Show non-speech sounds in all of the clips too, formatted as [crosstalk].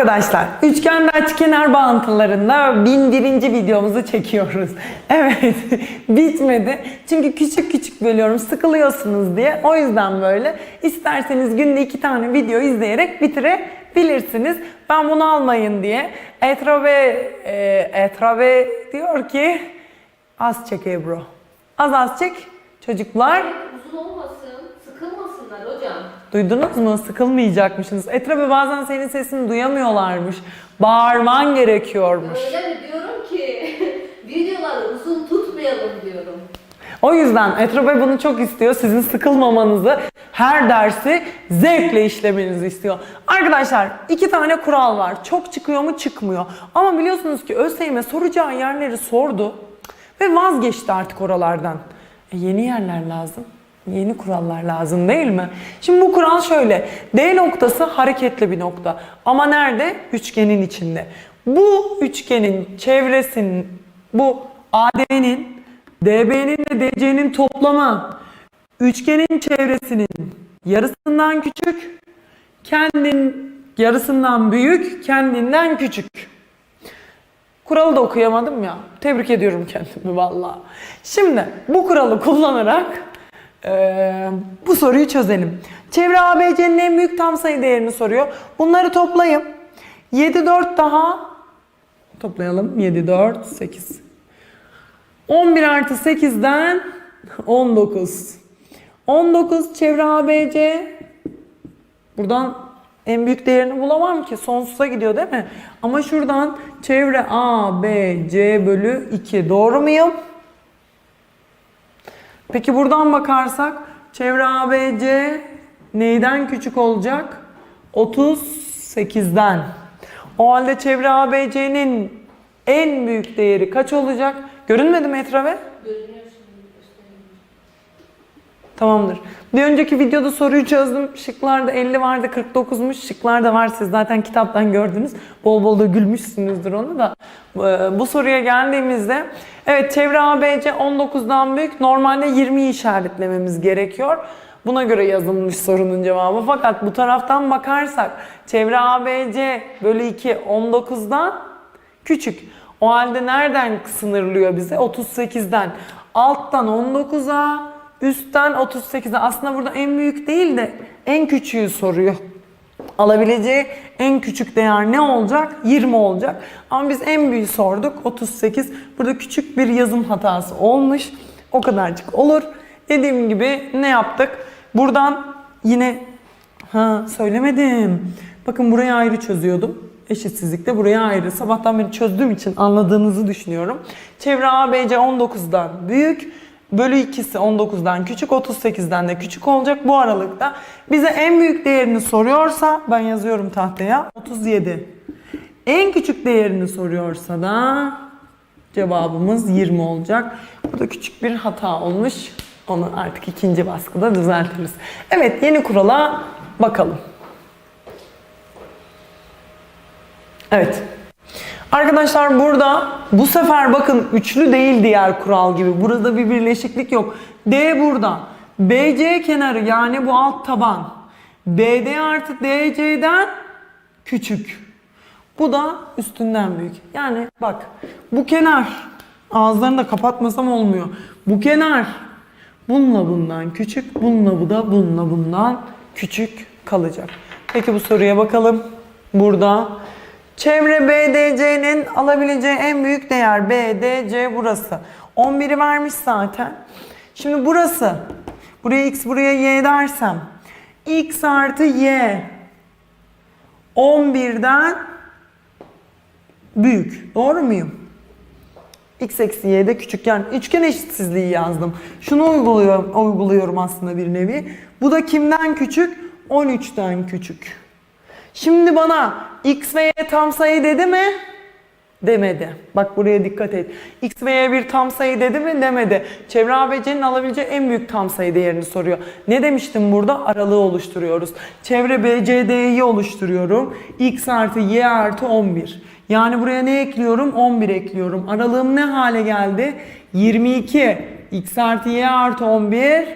Arkadaşlar üçgen ve açıkenar bağıntılarında bin birinci videomuzu çekiyoruz. [laughs] Evet [laughs] bitmedi. Çünkü küçük küçük bölüyorum sıkılıyorsunuz diye. O yüzden böyle. İsterseniz günde iki tane video izleyerek bitirebilirsiniz. Ben bunu almayın diye. Etrave, e, Etrave diyor ki az çek Ebru. Az az çek çocuklar. Uzun olmasın, sıkılmasınlar hocam. Duydunuz mu? Sıkılmayacakmışsınız. Etrafı bazen senin sesini duyamıyorlarmış. Bağırman gerekiyormuş. Öyle mi diyorum ki [laughs] videoları uzun tutmayalım diyorum. O yüzden Etrafe bunu çok istiyor. Sizin sıkılmamanızı, her dersi zevkle işlemenizi istiyor. Arkadaşlar iki tane kural var. Çok çıkıyor mu çıkmıyor. Ama biliyorsunuz ki ÖSYM soracağı yerleri sordu. Ve vazgeçti artık oralardan. E, yeni yerler lazım. Yeni kurallar lazım değil mi? Şimdi bu kural şöyle. D noktası hareketli bir nokta. Ama nerede? Üçgenin içinde. Bu üçgenin çevresinin, bu AD'nin, DB'nin ve DC'nin toplamı üçgenin çevresinin yarısından küçük, kendin yarısından büyük, kendinden küçük. Kuralı da okuyamadım ya. Tebrik ediyorum kendimi vallahi. Şimdi bu kuralı kullanarak eee, bu soruyu çözelim. Çevre ABC'nin en büyük tam sayı değerini soruyor. Bunları toplayın. 7 4 daha toplayalım. 7 4 8. 11 artı 8'den 19. 19 çevre ABC. Buradan en büyük değerini bulamam ki. Sonsuza gidiyor değil mi? Ama şuradan çevre A, B, C bölü 2. Doğru muyum? Peki buradan bakarsak çevre A, B, C neyden küçük olacak? 38'den. O halde çevre A, B, C'nin en büyük değeri kaç olacak? Görünmedi mi etrafe? Görünüyor. Tamamdır. Bir önceki videoda soruyu çözdüm. Şıklarda 50 vardı 49'muş. Şıklar da var siz zaten kitaptan gördünüz. Bol bol da gülmüşsünüzdür onu da. Bu soruya geldiğimizde evet çevre ABC 19'dan büyük. Normalde 20'yi işaretlememiz gerekiyor. Buna göre yazılmış sorunun cevabı. Fakat bu taraftan bakarsak çevre ABC bölü 2 19'dan küçük. O halde nereden sınırlıyor bize? 38'den. Alttan 19'a, üstten 38'e. Aslında burada en büyük değil de en küçüğü soruyor. Alabileceği en küçük değer ne olacak? 20 olacak. Ama biz en büyüğü sorduk. 38. Burada küçük bir yazım hatası olmuş. O kadarcık olur. Dediğim gibi ne yaptık? Buradan yine ha söylemedim. Bakın burayı ayrı çözüyordum. Eşitsizlikte buraya ayrı. Sabahtan beri çözdüğüm için anladığınızı düşünüyorum. Çevre ABC 19'dan büyük. Bölü ikisi 19'dan küçük, 38'den de küçük olacak bu aralıkta. Bize en büyük değerini soruyorsa, ben yazıyorum tahtaya, 37. En küçük değerini soruyorsa da cevabımız 20 olacak. Burada küçük bir hata olmuş. Onu artık ikinci baskıda düzeltiriz. Evet yeni kurala bakalım. Evet. Arkadaşlar burada bu sefer bakın üçlü değil diğer kural gibi. Burada bir birleşiklik yok. D burada. BC kenarı yani bu alt taban. BD artı DC'den küçük. Bu da üstünden büyük. Yani bak bu kenar ağızlarını da kapatmasam olmuyor. Bu kenar bununla bundan küçük, bununla bu da bununla bundan küçük kalacak. Peki bu soruya bakalım. Burada çevre BDC'nin alabileceği en büyük değer BDC burası. 11'i vermiş zaten. Şimdi burası. Buraya x buraya y dersem x artı y 11'den büyük. Doğru muyum? x eksi y'de küçük. Yani üçgen eşitsizliği yazdım. Şunu uyguluyorum, uyguluyorum aslında bir nevi. Bu da kimden küçük? 13'ten küçük. Şimdi bana x ve y tam sayı dedi mi? Demedi. Bak buraya dikkat et. X ve Y bir tam sayı dedi mi? Demedi. Çevre ABC'nin alabileceği en büyük tam sayı değerini soruyor. Ne demiştim burada? Aralığı oluşturuyoruz. Çevre BCD'yi oluşturuyorum. X artı Y artı 11. Yani buraya ne ekliyorum? 11 ekliyorum. Aralığım ne hale geldi? 22. X artı Y artı 11.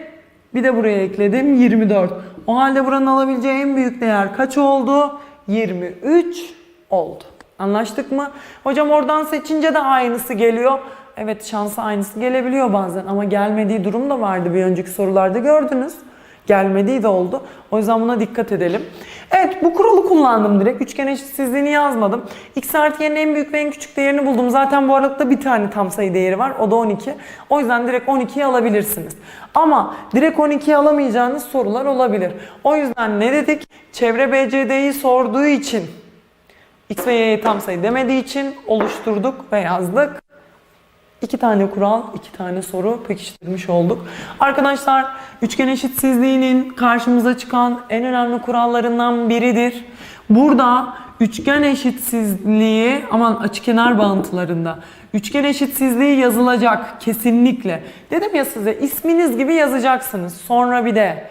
Bir de buraya ekledim 24. O halde buranın alabileceği en büyük değer kaç oldu? 23 Oldu. Anlaştık mı? Hocam oradan seçince de aynısı geliyor. Evet şansa aynısı gelebiliyor bazen ama gelmediği durum da vardı bir önceki sorularda gördünüz. Gelmediği de oldu. O yüzden buna dikkat edelim. Evet bu kuralı kullandım direkt. Üçgen eşitsizliğini yazmadım. X artı y'nin en büyük ve en küçük değerini buldum. Zaten bu aralıkta bir tane tam sayı değeri var. O da 12. O yüzden direkt 12'yi alabilirsiniz. Ama direkt 12'yi alamayacağınız sorular olabilir. O yüzden ne dedik? Çevre BCD'yi sorduğu için X ve Y'ye tam sayı demediği için oluşturduk ve yazdık. İki tane kural, iki tane soru pekiştirmiş olduk. Arkadaşlar üçgen eşitsizliğinin karşımıza çıkan en önemli kurallarından biridir. Burada üçgen eşitsizliği aman açıkenar bağıntılarında üçgen eşitsizliği yazılacak kesinlikle. Dedim ya size isminiz gibi yazacaksınız. Sonra bir de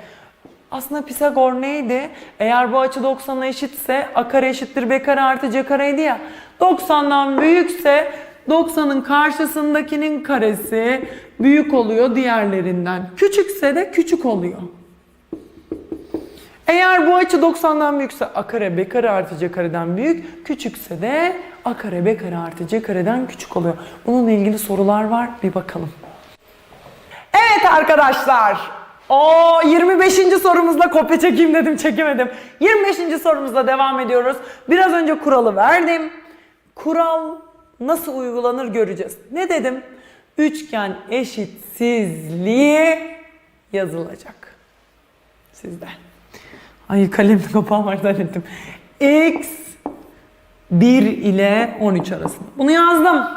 aslında Pisagor neydi? Eğer bu açı 90'a eşitse a kare eşittir b kare artı c kareydi ya. 90'dan büyükse 90'ın karşısındakinin karesi büyük oluyor diğerlerinden. Küçükse de küçük oluyor. Eğer bu açı 90'dan büyükse a kare b kare artı c kareden büyük, küçükse de a kare b kare artı c kareden küçük oluyor. Bununla ilgili sorular var bir bakalım. Evet arkadaşlar. O 25. sorumuzla kopya çekeyim dedim çekemedim. 25. sorumuzla devam ediyoruz. Biraz önce kuralı verdim. Kural nasıl uygulanır göreceğiz. Ne dedim? Üçgen eşitsizliği yazılacak. Sizden. Ay kalemli [laughs] kapağı var zannettim. X 1 ile 13 arasında. Bunu yazdım.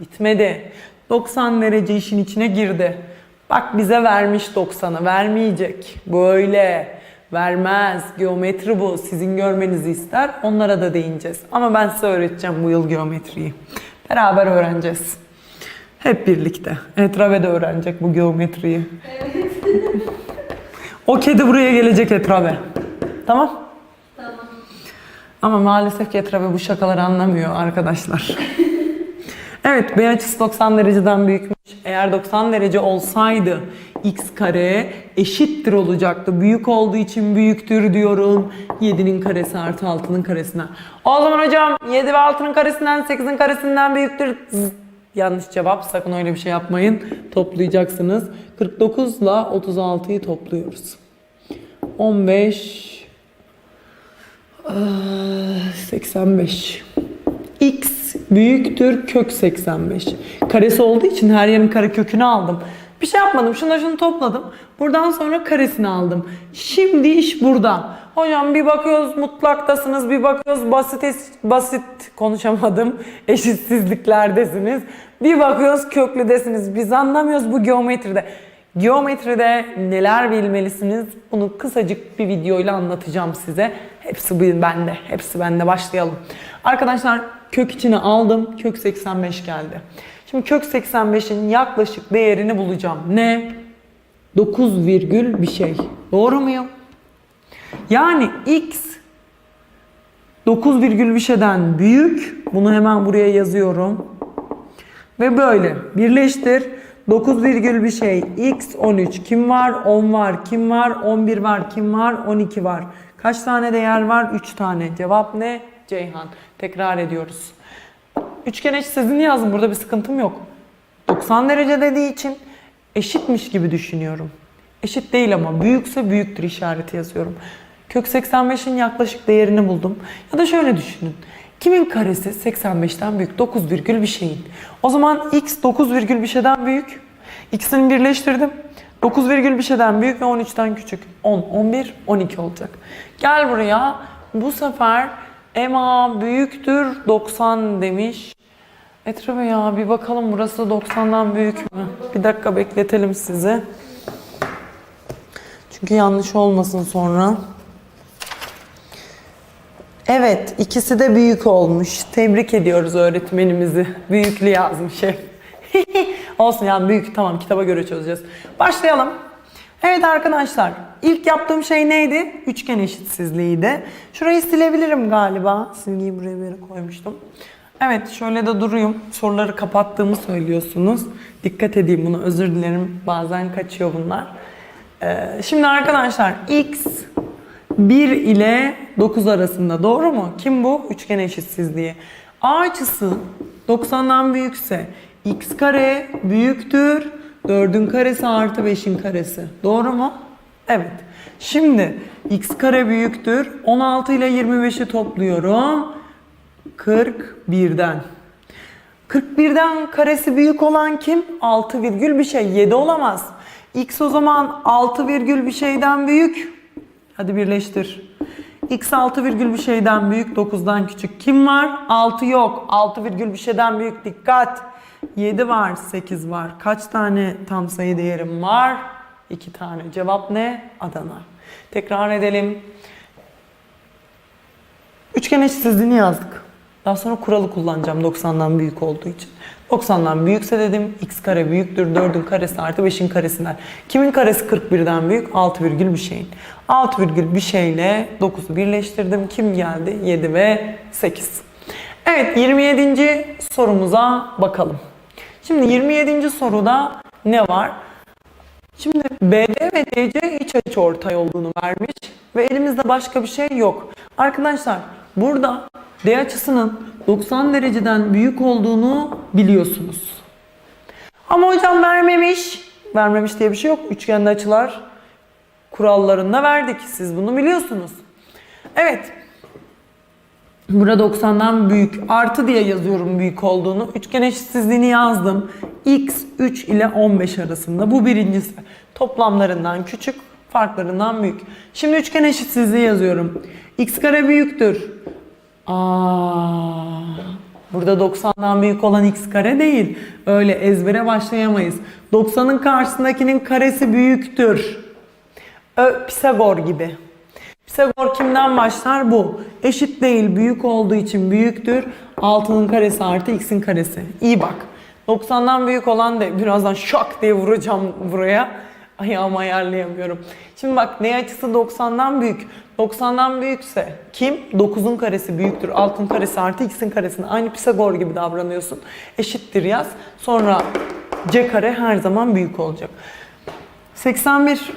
Bitmedi. 90 derece işin içine girdi. Bak bize vermiş 90'ı. Vermeyecek. Böyle. Vermez. Geometri bu. Sizin görmenizi ister. Onlara da değineceğiz. Ama ben size öğreteceğim bu yıl geometriyi. Beraber öğreneceğiz. Hep birlikte. Etrabe de öğrenecek bu geometriyi. o kedi buraya gelecek Etrabe. Tamam? Tamam. Ama maalesef ki Etrabe bu şakaları anlamıyor arkadaşlar. [laughs] evet B açısı 90 dereceden büyükmüş. Eğer 90 derece olsaydı x kare eşittir olacaktı. Büyük olduğu için büyüktür diyorum. 7'nin karesi artı 6'nın karesinden. O zaman hocam 7 ve 6'nın karesinden 8'in karesinden büyüktür. Zzz. Yanlış cevap. Sakın öyle bir şey yapmayın. Toplayacaksınız. 49 ile 36'yı topluyoruz. 15 85. X büyüktür kök 85. Karesi olduğu için her yerin kare kökünü aldım. Bir şey yapmadım. Şunu şunu topladım. Buradan sonra karesini aldım. Şimdi iş burada. Hocam bir bakıyoruz mutlaktasınız, bir bakıyoruz basit basit konuşamadım. [laughs] Eşitsizliklerdesiniz. Bir bakıyoruz köklüdesiniz. Biz anlamıyoruz bu geometride. Geometride neler bilmelisiniz? Bunu kısacık bir videoyla anlatacağım size. Hepsi bende. Hepsi bende. Başlayalım. Arkadaşlar kök içine aldım. Kök 85 geldi. Şimdi kök 85'in yaklaşık değerini bulacağım. Ne? 9 virgül bir şey. Doğru muyum? Yani x 9 virgül bir şeyden büyük. Bunu hemen buraya yazıyorum. Ve böyle birleştir. 9 virgül bir şey x 13 kim var 10 var kim var 11 var kim var 12 var. Kaç tane değer var 3 tane. Cevap ne? Ceyhan. Tekrar ediyoruz. Üçgen eşitsizliğini yazdım. Burada bir sıkıntım yok. 90 derece dediği için eşitmiş gibi düşünüyorum. Eşit değil ama büyükse büyüktür işareti yazıyorum. Kök 85'in yaklaşık değerini buldum. Ya da şöyle düşünün. Kimin karesi 85'ten büyük? 9 virgül bir şeyin. O zaman x 9 virgül bir şeyden büyük. X'ini birleştirdim. 9 virgül bir şeyden büyük ve 13'ten küçük. 10, 11, 12 olacak. Gel buraya. Bu sefer EMA büyüktür 90 demiş. Etrabe ya bir bakalım burası 90'dan büyük mü? Bir dakika bekletelim sizi. Çünkü yanlış olmasın sonra. Evet, ikisi de büyük olmuş. Tebrik ediyoruz öğretmenimizi. Büyüklü yazmış hep. [laughs] Olsun yani büyük. Tamam kitaba göre çözeceğiz. Başlayalım. Evet arkadaşlar, ilk yaptığım şey neydi? Üçgen eşitsizliğiydi. Şurayı silebilirim galiba. Silgiyi buraya bir yere koymuştum. Evet, şöyle de duruyum. Soruları kapattığımı söylüyorsunuz. Dikkat edeyim buna. Özür dilerim. Bazen kaçıyor bunlar. Ee, şimdi arkadaşlar x 1 ile 9 arasında. Doğru mu? Kim bu? Üçgen eşitsizliği. A açısı 90'dan büyükse x kare büyüktür 4'ün karesi artı 5'in karesi. Doğru mu? Evet. Şimdi x kare büyüktür. 16 ile 25'i topluyorum. 41'den. 41'den karesi büyük olan kim? 6 virgül bir şey. 7 olamaz. X o zaman 6 virgül bir şeyden büyük. Hadi birleştir. X 6 virgül bir şeyden büyük. 9'dan küçük. Kim var? 6 yok. 6 virgül bir şeyden büyük. Dikkat. 7 var. 8 var. Kaç tane tam sayı değerim var? 2 tane. Cevap ne? Adana. Tekrar edelim. Üçgen eşitsizliğini yazdık. Daha sonra kuralı kullanacağım 90'dan büyük olduğu için. 90'dan büyükse dedim x kare büyüktür 4'ün karesi artı 5'in karesinden. Kimin karesi 41'den büyük? 6 virgül bir şeyin. 6 virgül bir şeyle 9'u birleştirdim. Kim geldi? 7 ve 8. Evet 27. sorumuza bakalım. Şimdi 27. soruda ne var? Şimdi BD ve DC iç açı ortay olduğunu vermiş ve elimizde başka bir şey yok. Arkadaşlar burada D açısının 90 dereceden büyük olduğunu biliyorsunuz. Ama hocam vermemiş. Vermemiş diye bir şey yok. Üçgende açılar kurallarında verdik. Siz bunu biliyorsunuz. Evet. Burada 90'dan büyük artı diye yazıyorum büyük olduğunu. Üçgen eşitsizliğini yazdım. X 3 ile 15 arasında. Bu birincisi. Toplamlarından küçük, farklarından büyük. Şimdi üçgen eşitsizliği yazıyorum. X kare büyüktür. Aa, burada 90'dan büyük olan x kare değil. Öyle ezbere başlayamayız. 90'ın karşısındakinin karesi büyüktür. Ö, Pisagor gibi. Pisagor kimden başlar? Bu. Eşit değil, büyük olduğu için büyüktür. 6'nın karesi artı x'in karesi. İyi bak. 90'dan büyük olan da birazdan şak diye vuracağım buraya. Ayağımı ayarlayamıyorum. Şimdi bak ne açısı 90'dan büyük. 90'dan büyükse kim? 9'un karesi büyüktür. 6'ın karesi artı x'in karesine. Aynı Pisagor gibi davranıyorsun. Eşittir yaz. Sonra c kare her zaman büyük olacak. 81.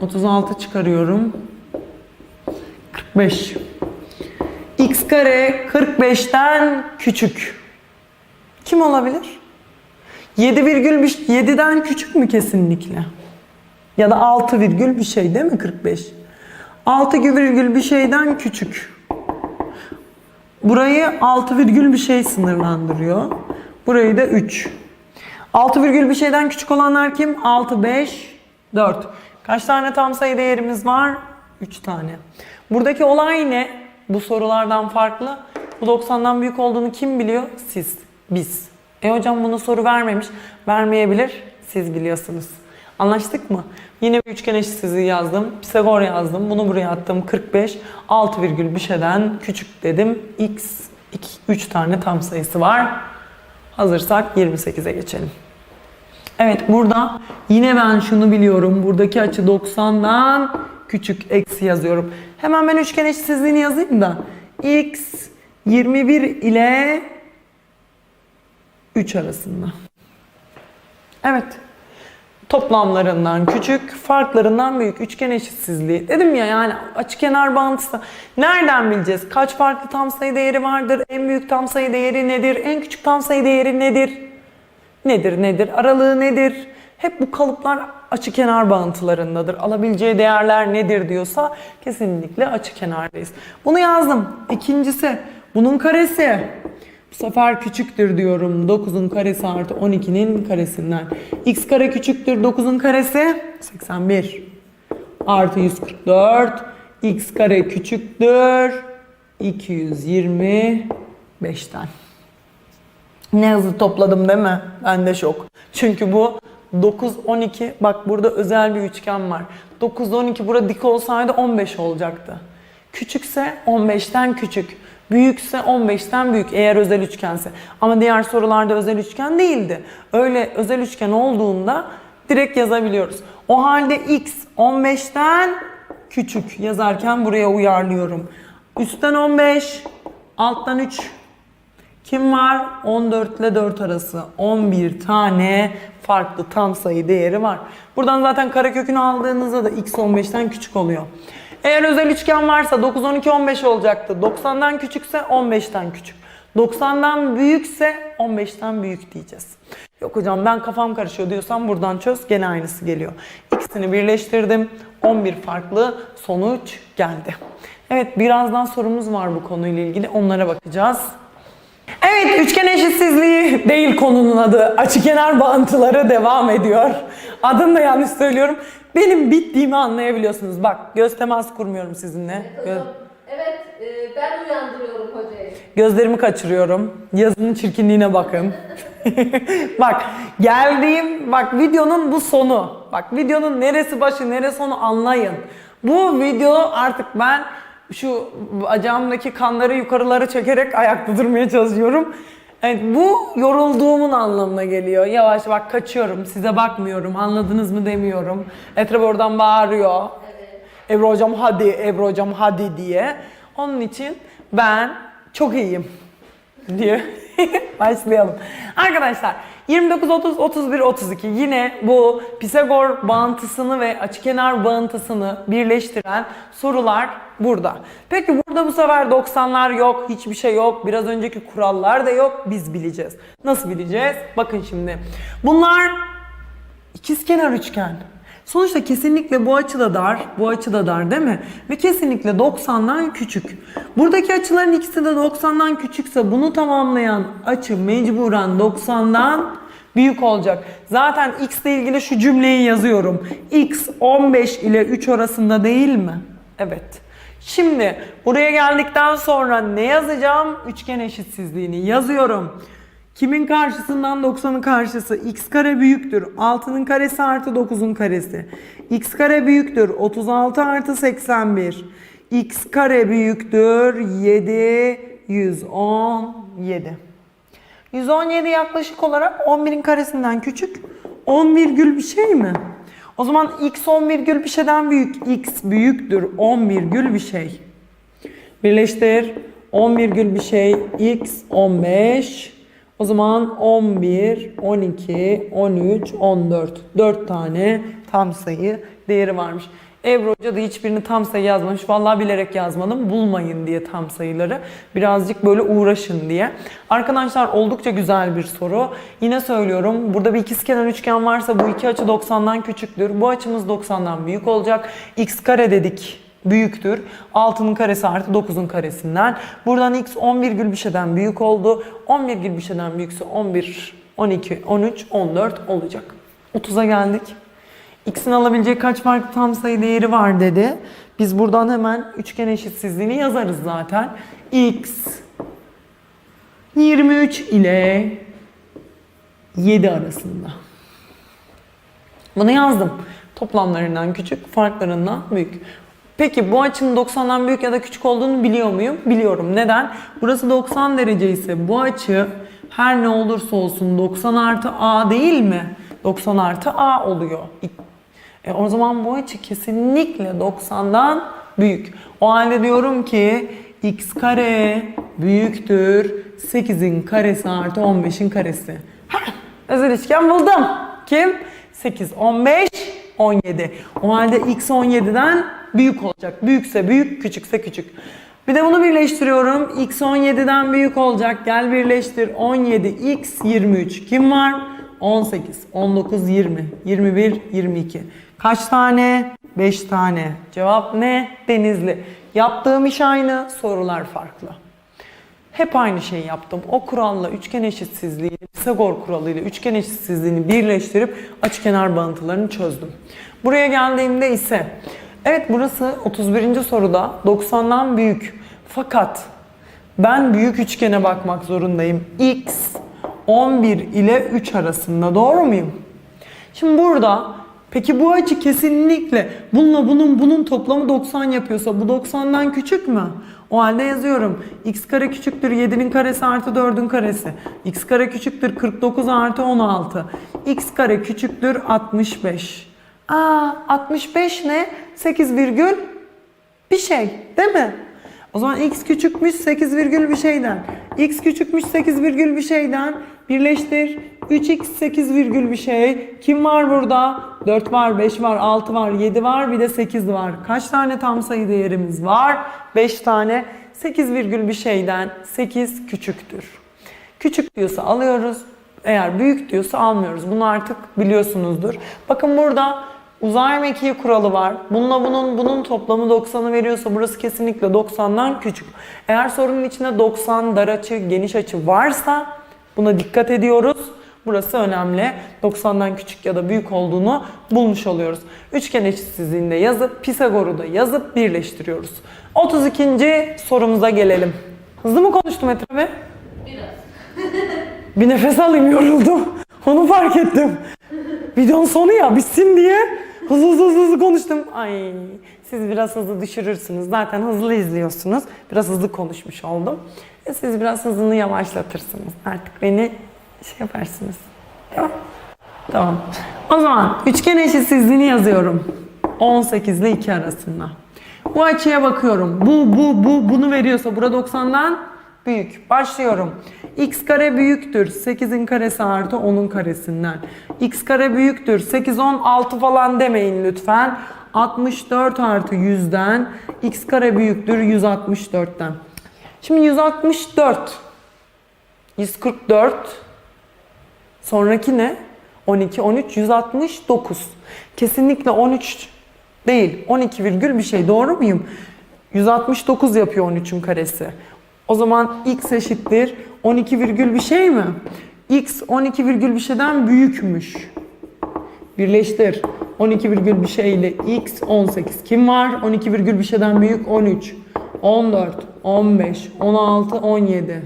36 çıkarıyorum. 45. X kare 45'ten küçük. Kim olabilir? 7 virgül bir, 7'den küçük mü kesinlikle? Ya da 6 virgül bir şey değil mi 45? 6 virgül bir şeyden küçük. Burayı 6 virgül bir şey sınırlandırıyor. Burayı da 3. 6 virgül bir şeyden küçük olanlar kim? 6, 5, 4. Kaç tane tam sayı değerimiz var? 3 tane. Buradaki olay ne? Bu sorulardan farklı. Bu 90'dan büyük olduğunu kim biliyor? Siz, biz. E hocam bunu soru vermemiş. Vermeyebilir. Siz biliyorsunuz. Anlaştık mı? Yine bir üçgen eşitsizliği yazdım. Pisagor yazdım. Bunu buraya attım. 45. 6 virgül bir şeyden küçük dedim. X 2, 3 tane tam sayısı var. Hazırsak 28'e geçelim. Evet burada yine ben şunu biliyorum. Buradaki açı 90'dan küçük eksi yazıyorum. Hemen ben üçgen eşitsizliğini yazayım da. X 21 ile 3 arasında. Evet. Toplamlarından küçük, farklarından büyük üçgen eşitsizliği. Dedim ya yani açıkenar bağıntısı. Nereden bileceğiz? Kaç farklı tam sayı değeri vardır? En büyük tam sayı değeri nedir? En küçük tam sayı değeri nedir? Nedir nedir? Aralığı nedir? Hep bu kalıplar açıkenar bağıntılarındadır. Alabileceği değerler nedir diyorsa kesinlikle açıkenardayız. Bunu yazdım. İkincisi bunun karesi. Bu sefer küçüktür diyorum. 9'un karesi artı 12'nin karesinden. X kare küçüktür 9'un karesi 81. Artı 144. X kare küçüktür 225'ten. Ne hızlı topladım değil mi? Ben de şok. Çünkü bu 9, 12. Bak burada özel bir üçgen var. 9, 12 burada dik olsaydı 15 olacaktı. Küçükse 15'ten küçük. Büyükse 15'ten büyük eğer özel üçgense. Ama diğer sorularda özel üçgen değildi. Öyle özel üçgen olduğunda direkt yazabiliyoruz. O halde x 15'ten küçük yazarken buraya uyarlıyorum. Üstten 15, alttan 3, kim var? 14 ile 4 arası 11 tane farklı tam sayı değeri var. Buradan zaten karekökünü aldığınızda da x 15'ten küçük oluyor. Eğer özel üçgen varsa 9, 12, 15 olacaktı. 90'dan küçükse 15'ten küçük. 90'dan büyükse 15'ten büyük diyeceğiz. Yok hocam ben kafam karışıyor diyorsan buradan çöz gene aynısı geliyor. İkisini birleştirdim. 11 farklı sonuç geldi. Evet birazdan sorumuz var bu konuyla ilgili. Onlara bakacağız. Evet, üçgen eşitsizliği değil konunun adı. Açıkenar bağıntıları devam ediyor. Adını da yanlış söylüyorum. Benim bittiğimi anlayabiliyorsunuz. Bak, göz teması kurmuyorum sizinle. Gö- Hocam, evet e, ben uyandırıyorum hocayı. gözlerimi kaçırıyorum. Yazının çirkinliğine bakın. [laughs] bak, geldiğim, bak videonun bu sonu. Bak videonun neresi başı, neresi sonu anlayın. Bu video artık ben şu bacağımdaki kanları yukarılara çekerek ayakta durmaya çalışıyorum. Evet, bu yorulduğumun anlamına geliyor. Yavaş bak kaçıyorum, size bakmıyorum, anladınız mı demiyorum. Etraf oradan bağırıyor. Ebru hocam hadi, Ebru hocam hadi diye. Onun için ben çok iyiyim diye [laughs] başlayalım. Arkadaşlar 29, 30, 31, 32 yine bu Pisagor bağıntısını ve açıkenar bağıntısını birleştiren sorular burada. Peki burada bu sefer 90'lar yok, hiçbir şey yok. Biraz önceki kurallar da yok. Biz bileceğiz. Nasıl bileceğiz? Bakın şimdi. Bunlar İkizkenar üçgen. Sonuçta kesinlikle bu açı da dar, bu açı da dar değil mi? Ve kesinlikle 90'dan küçük. Buradaki açıların ikisi de 90'dan küçükse bunu tamamlayan açı mecburen 90'dan büyük olacak. Zaten x ile ilgili şu cümleyi yazıyorum. x 15 ile 3 arasında değil mi? Evet. Şimdi buraya geldikten sonra ne yazacağım? Üçgen eşitsizliğini yazıyorum. Kimin karşısından 90'ın karşısı? x kare büyüktür. 6'nın karesi artı 9'un karesi. x kare büyüktür. 36 artı 81. x kare büyüktür. 7, 117. 117 yaklaşık olarak 11'in karesinden küçük. 10 virgül bir şey mi? O zaman x 10 virgül bir şeyden büyük. x büyüktür 10 virgül bir şey. Birleştir. 10 virgül bir şey x 15. O zaman 11, 12, 13, 14. 4 tane tam sayı değeri varmış. Ebru Hoca da hiçbirini tam sayı yazmamış. Vallahi bilerek yazmadım. Bulmayın diye tam sayıları. Birazcık böyle uğraşın diye. Arkadaşlar oldukça güzel bir soru. Yine söylüyorum. Burada bir ikizkenar üçgen varsa bu iki açı 90'dan küçüktür. Bu açımız 90'dan büyük olacak. x kare dedik büyüktür. 6'nın karesi artı 9'un karesinden. Buradan x 10 virgül bir şeyden büyük oldu. 10 virgül bir şeyden büyükse 11, 12, 13, 14 olacak. 30'a geldik. X'in alabileceği kaç farklı tam sayı değeri var dedi. Biz buradan hemen üçgen eşitsizliğini yazarız zaten. X 23 ile 7 arasında. Bunu yazdım. Toplamlarından küçük, farklarından büyük. Peki bu açının 90'dan büyük ya da küçük olduğunu biliyor muyum? Biliyorum. Neden? Burası 90 derece ise bu açı her ne olursa olsun 90 artı A değil mi? 90 artı A oluyor. E, o zaman bu açı kesinlikle 90'dan büyük. O halde diyorum ki x kare büyüktür 8'in karesi artı 15'in karesi. Heh, özel üçgen buldum. Kim? 8, 15, 17. O halde x 17'den büyük olacak. Büyükse büyük, küçükse küçük. Bir de bunu birleştiriyorum. x 17'den büyük olacak. Gel birleştir. 17, x 23. Kim var? 18, 19, 20, 21, 22. Kaç tane? 5 tane. Cevap ne? Denizli. Yaptığım iş aynı, sorular farklı. Hep aynı şeyi yaptım. O kuralla üçgen eşitsizliği, Pisagor kuralıyla üçgen eşitsizliğini birleştirip açıkenar bağıntılarını çözdüm. Buraya geldiğimde ise evet burası 31. soruda 90'dan büyük. Fakat ben büyük üçgene bakmak zorundayım. X 11 ile 3 arasında doğru muyum? Şimdi burada peki bu açı kesinlikle bununla bunun bunun toplamı 90 yapıyorsa bu 90'dan küçük mü? O halde yazıyorum. x kare küçüktür 7'nin karesi artı 4'ün karesi. x kare küçüktür 49 artı 16. x kare küçüktür 65. Aa 65 ne? 8 virgül bir şey değil mi? O zaman x küçükmüş 8 virgül bir şeyden. x küçükmüş 8 virgül bir şeyden. Birleştir. 3x 8 virgül bir şey. Kim var burada? 4 var, 5 var, 6 var, 7 var, bir de 8 var. Kaç tane tam sayı değerimiz var? 5 tane. 8 virgül bir şeyden 8 küçüktür. Küçük diyorsa alıyoruz. Eğer büyük diyorsa almıyoruz. Bunu artık biliyorsunuzdur. Bakın burada uzay mekiği kuralı var. Bununla bunun bunun toplamı 90'ı veriyorsa burası kesinlikle 90'dan küçük. Eğer sorunun içinde 90 dar açı, geniş açı varsa buna dikkat ediyoruz. Burası önemli. 90'dan küçük ya da büyük olduğunu bulmuş oluyoruz. Üçgen eşitsizliğinde yazıp Pisagor'u da yazıp birleştiriyoruz. 32. sorumuza gelelim. Hızlı mı konuştum Etrafe? Biraz. Bir nefes alayım yoruldum. Onu fark ettim. Videonun sonu ya bitsin diye hızlı hızlı hızlı, hızlı konuştum. Ay siz biraz hızlı düşürürsünüz. Zaten hızlı izliyorsunuz. Biraz hızlı konuşmuş oldum. E, siz biraz hızını yavaşlatırsınız. Artık beni şey yaparsınız. Tamam. Tamam. O zaman üçgen eşitsizliğini yazıyorum. 18 ile 2 arasında. Bu açıya bakıyorum. Bu, bu, bu, bunu veriyorsa burada 90'dan büyük. Başlıyorum. x kare büyüktür. 8'in karesi artı 10'un karesinden. x kare büyüktür. 8, 10, 6 falan demeyin lütfen. 64 artı 100'den x kare büyüktür 164'ten. Şimdi 164 144 Sonraki ne? 12, 13, 169. Kesinlikle 13 değil. 12 virgül bir şey. Doğru muyum? 169 yapıyor 13'ün karesi. O zaman x eşittir 12 virgül bir şey mi? x 12 virgül bir şeyden büyükmüş. Birleştir. 12 virgül bir şey ile x 18. Kim var? 12 virgül bir şeyden büyük 13. 14, 15, 16, 17.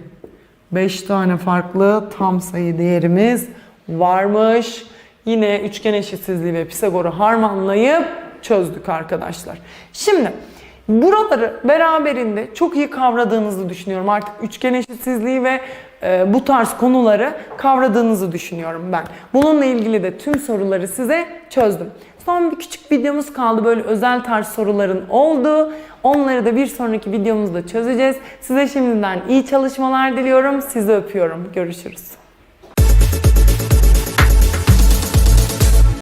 5 tane farklı tam sayı değerimiz varmış. Yine üçgen eşitsizliği ve Pisagor'u harmanlayıp çözdük arkadaşlar. Şimdi buraları beraberinde çok iyi kavradığınızı düşünüyorum. Artık üçgen eşitsizliği ve e, bu tarz konuları kavradığınızı düşünüyorum ben. Bununla ilgili de tüm soruları size çözdüm. Son bir küçük videomuz kaldı böyle özel tarz soruların olduğu. Onları da bir sonraki videomuzda çözeceğiz. Size şimdiden iyi çalışmalar diliyorum. Sizi öpüyorum. Görüşürüz.